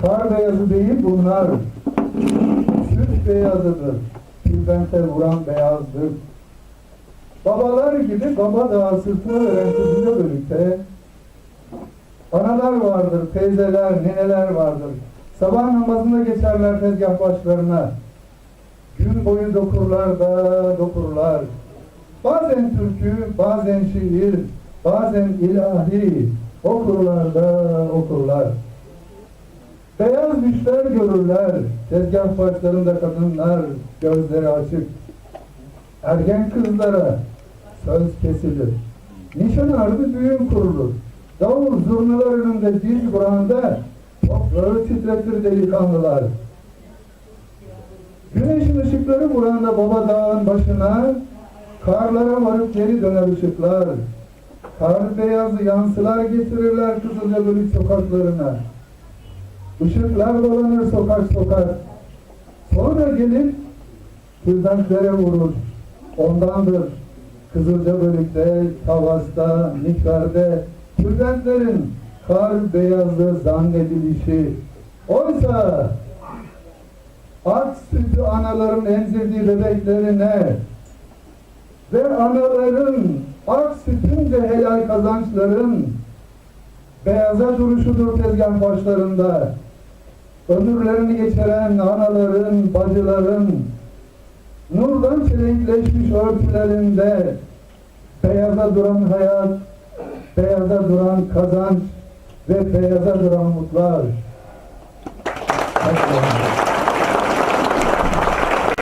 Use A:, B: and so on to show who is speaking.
A: Kar beyazı değil bunlar. Süt beyazıdır. Tülbente vuran beyazdır. Babalar gibi baba da sırtına veren kızıyla birlikte analar vardır, teyzeler, neneler vardır. Sabah namazında geçerler tezgah başlarına. Gün boyu dokurlar da dokurlar. Bazen türkü, bazen şiir, bazen ilahi okurlar da okurlar. Beyaz düşler görürler, tezgah başlarında kadınlar, gözleri açık. Ergen kızlara söz kesilir. Nişan harbi düğün kurulur. Davul zurnalar önünde diz buranda toprağı titretir delikanlılar. Güneşin ışıkları vuranda baba dağın başına karlara varıp geri döner ışıklar. Kar beyazı yansılar getirirler Kızılca bölük sokaklarına. Işıklar dolanır sokak sokak. Sonra gelip tülbentlere vurur. Ondandır Kızılca bölükte, Tavas'ta, Nikler'de tülbentlerin kar beyazı zannedilişi. Oysa ak sütü anaların emzirdiği bebeklerine ve anaların ak sütünce helal kazançların beyaza duruşudur tezgah başlarında. Ömürlerini geçiren anaların, bacıların, nurdan çelenkleşmiş örtülerinde beyaza duran hayat, beyaza duran kazanç ve beyaza duran. Hadi bakalım.